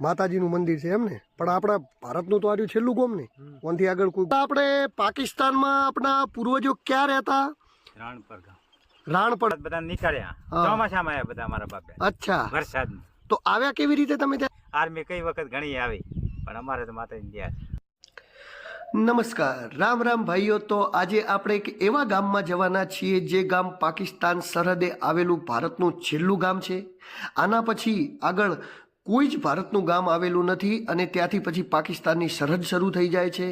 માતાજીનું મંદિર છે એમ ને પણ આપણા ભારતનું તો આર્યું છેલ્લું ગોમ ને ઓનથી આગળ કોઈ આપણે પાકિસ્તાનમાં આપણા પૂર્વજો ક્યાં રહેતા? રાણપર બધા નીકળ્યા. ચોમાસામાં આવ્યા બધા મારા બાપે. અચ્છા. વરસાદ તો આવ્યા કેવી રીતે તમે ત્યાં? આર્મી કઈ વખત ઘણી આવી પણ અમારે તો માતા ઇન્ડિયા નમસ્કાર. રામ રામ ભાઈઓ તો આજે આપણે એક એવા ગામમાં જવાના છીએ જે ગામ પાકિસ્તાન સરહદે આવેલું ભારતનું છેલ્લું ગામ છે. આના પછી આગળ કોઈ જ ભારતનું ગામ આવેલું નથી અને ત્યાંથી પછી પાકિસ્તાનની સરહદ શરૂ થઈ જાય છે.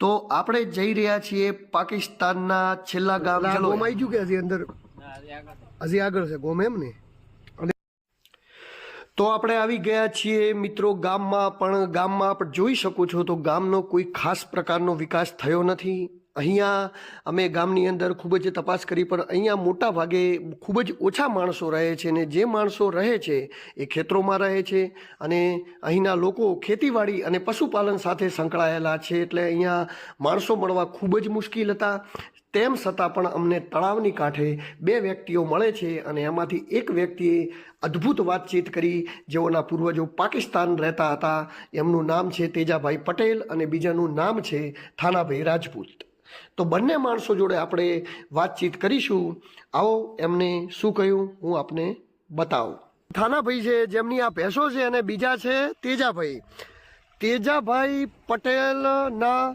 તો આપણે જઈ રહ્યા છીએ પાકિસ્તાનના છેલ્લા ગામ ગોમ આવી ગયું કે હજી અંદર? હજી આગળ છે ગોમ એમ ને? તો આપણે આવી ગયા છીએ મિત્રો ગામમાં પણ ગામમાં આપણે જોઈ શકો છો તો ગામનો કોઈ ખાસ પ્રકારનો વિકાસ થયો નથી. અહીંયા અમે ગામની અંદર ખૂબ જ તપાસ કરી, પણ અહીંયા મોટા ભાગે ખૂબ જ ઓછા માણસો રહે છે અને જે માણસો રહે છે એ ખેતરોમાં રહે છે અને અહીંના લોકો ખેતીવાડી અને પશુપાલન સાથે સંકળાયેલા છે. એટલે અહીંયા માણસો મળવા ખૂબ જ મુશ્કેલ હતા. તેમ છતાં પણ અમને તળાવની કાંઠે બે વ્યક્તિઓ મળે છે અને એમાંથી એક વ્યક્તિએ અદ્ભુત વાતચીત કરી. જેઓના પૂર્વજો પાકિસ્તાન રહેતા હતા. એમનું નામ છે તેજાભાઈ પટેલ અને બીજાનું નામ છે થાનાભાઈ રાજપૂત. તો બંને માણસો જોડે આપણે વાતચીત કરીશું. આવો એમને શું કહ્યું હું આપને બતાવું. થાનાભાઈ છે, જેમની આ ભેંસો છે અને બીજા છે તેજાભાઈ. તેજાભાઈ પટેલના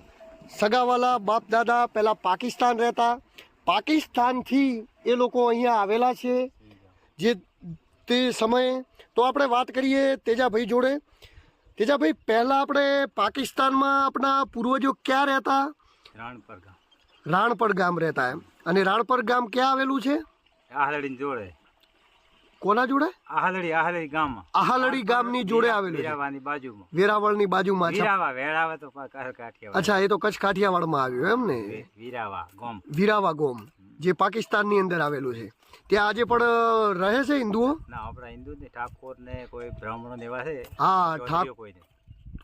સગાવાલા બાપ દાદા પહેલાં પાકિસ્તાન રહેતા. પાકિસ્તાનથી એ લોકો અહીંયા આવેલા છે. જે તે સમયે તો આપણે વાત કરીએ તેજાભાઈ જોડે. તેજાભાઈ, પહેલાં આપણે પાકિસ્તાનમાં આપણા પૂર્વજો ક્યાં રહેતા? રાણપર ગામ. રાણપર ગામ રહેતા એમ. અને રાણપર ગામ ક્યાં આવેલું છે? આહલડી જોડે. કોના જોડે? આહલડી આહલડી ગામ આહાલડી ગામની જોડે આવેલું વેરાવાની બાજુમાં. વેરાવળની બાજુમાં વીરાવા વેરાવા તો કાઠિયાવાડ. અચ્છા એ તો કચ્છ કાઠિયાવાડમાં આવ્યું એમ ને? વીરાવા ગોમ. વીરાવા ગોમ જે પાકિસ્તાનની અંદર આવેલું છે. ત્યાં આજે પણ રહે છે હિન્દુઓ? ના આપણા હિન્દુ ને ઠાકોર ને કોઈ બ્રાહ્મણો એવા છે? હા ઠાકોર કોઈ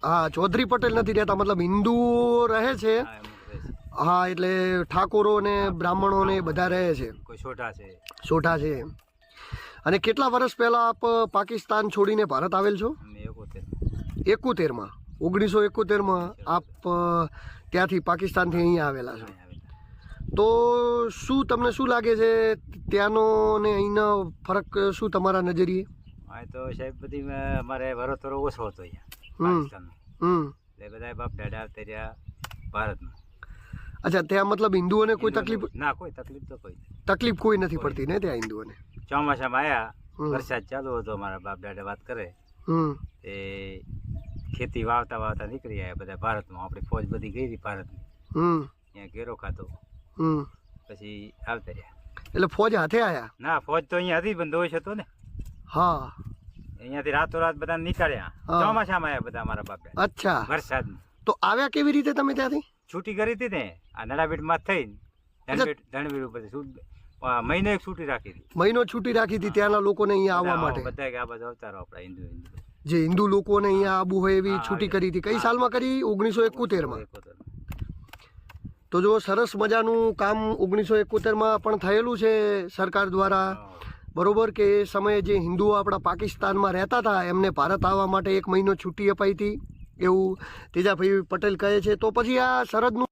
હા ચૌધરી પટેલ નથી રહેતા મતલબ હિન્દુઓ રહે છે. હા, એટલે ઠાકોરો ને બ્રાહ્મણો ને બધા રહે છે. કોઈ છોટા છે. સોઢા છે અને કેટલા વર્ષ પહેલા આપ પાકિસ્તાન છોડીને ભારત આવેલ છો? એકોતેરમાં. ઓગણીસો એકોતેરમાં આપ ત્યાંથી પાકિસ્તાનથી અહીંયા આવેલા છો. તો શું તમને શું લાગે છે ત્યાંનો ને અહીંનો ફરક શું તમારા નજરીએ? તો સાહેબ બધી અમારે વરો ઓછો હતો અહીંયા હમ. એટલે બધા બાપ દાદા આવતા રહ્યા ભારતમાં. અચ્છા ત્યાં મતલબ હિન્દુઓને કોઈ તકલીફ ના કોઈ તકલીફ તો કોઈ તકલીફ કોઈ નથી પડતી ને ત્યાં હિન્દુઓને? ચોમાસામાં આયા વરસાદ ચાલુ હતો અમારા બાપ દાદા વાત કરે. એ ખેતી વાવતા વાવતા નીકળી આવ્યા બધા ભારતમાં. આપણી ફોજ બધી ગઈ હતી ભારતની. હમ. ત્યાં ઘેરો હમ. પછી આવતા રહ્યા. એટલે ફોજ હાથે આયા? ના ફોજ તો અહીંયા હતી બંદોબસ્ત હતો ને. હા. અહીંયાથી રાતોરાત બધા નીકળ્યા. ચોમાસામાં આવ્યા બધા અમારા બાપે અચ્છા. વરસાદ તો આવ્યા કેવી રીતે તમે ત્યાંથી? છૂટી કરી હતી ને આ નડાબેટમાં થઈને ધણબીટ ધણબીટ ઉપર મહિનો એક છૂટી રાખી હતી. મહિનો છૂટી રાખી હતી ત્યાંના લોકોને અહીંયા આવવા માટે? બધા કે આ બધા અવતારો આપણા હિન્દુ હિન્દુ. જે હિન્દુ લોકોને અહીંયા આબુ હોય એવી છૂટી કરી હતી. કઈ સાલમાં કરી? ઓગણીસો એકોતેરમાં. તો જો સરસ મજાનું કામ ઓગણીસો એકોતેરમાં પણ થયેલું છે સરકાર દ્વારા. બરોબર કે એ સમયે જે હિન્દુઓ આપણા પાકિસ્તાનમાં રહેતા હતા એમને ભારત આવવા માટે એક મહિનો છૂટી અપાઈ હતી. એવું તેજાભાઈ પટેલ કહે છે, તો પછી આ સરહદનું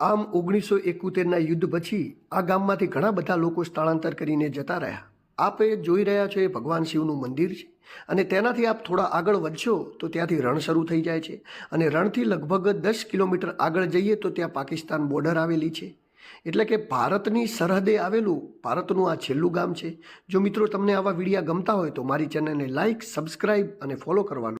આમ ઓગણીસો એકોતેરના યુદ્ધ પછી આ ગામમાંથી ઘણા બધા લોકો સ્થળાંતર કરીને જતા રહ્યા. આપ જોઈ રહ્યા છો એ ભગવાન શિવનું મંદિર છે અને તેનાથી આપ થોડા આગળ વધશો તો ત્યાંથી રણ શરૂ થઈ જાય છે અને રણથી લગભગ દસ કિલોમીટર આગળ જઈએ તો ત્યાં પાકિસ્તાન બોર્ડર આવેલી છે. એટલે કે ભારતની સરહદે આવેલું ભારતનું આ છેલ્લું ગામ છે. જો મિત્રો તમને આવા વિડીયા ગમતા હોય તો મારી ચેનલને લાઇક સબસ્ક્રાઇબ અને ફોલો કરવાનું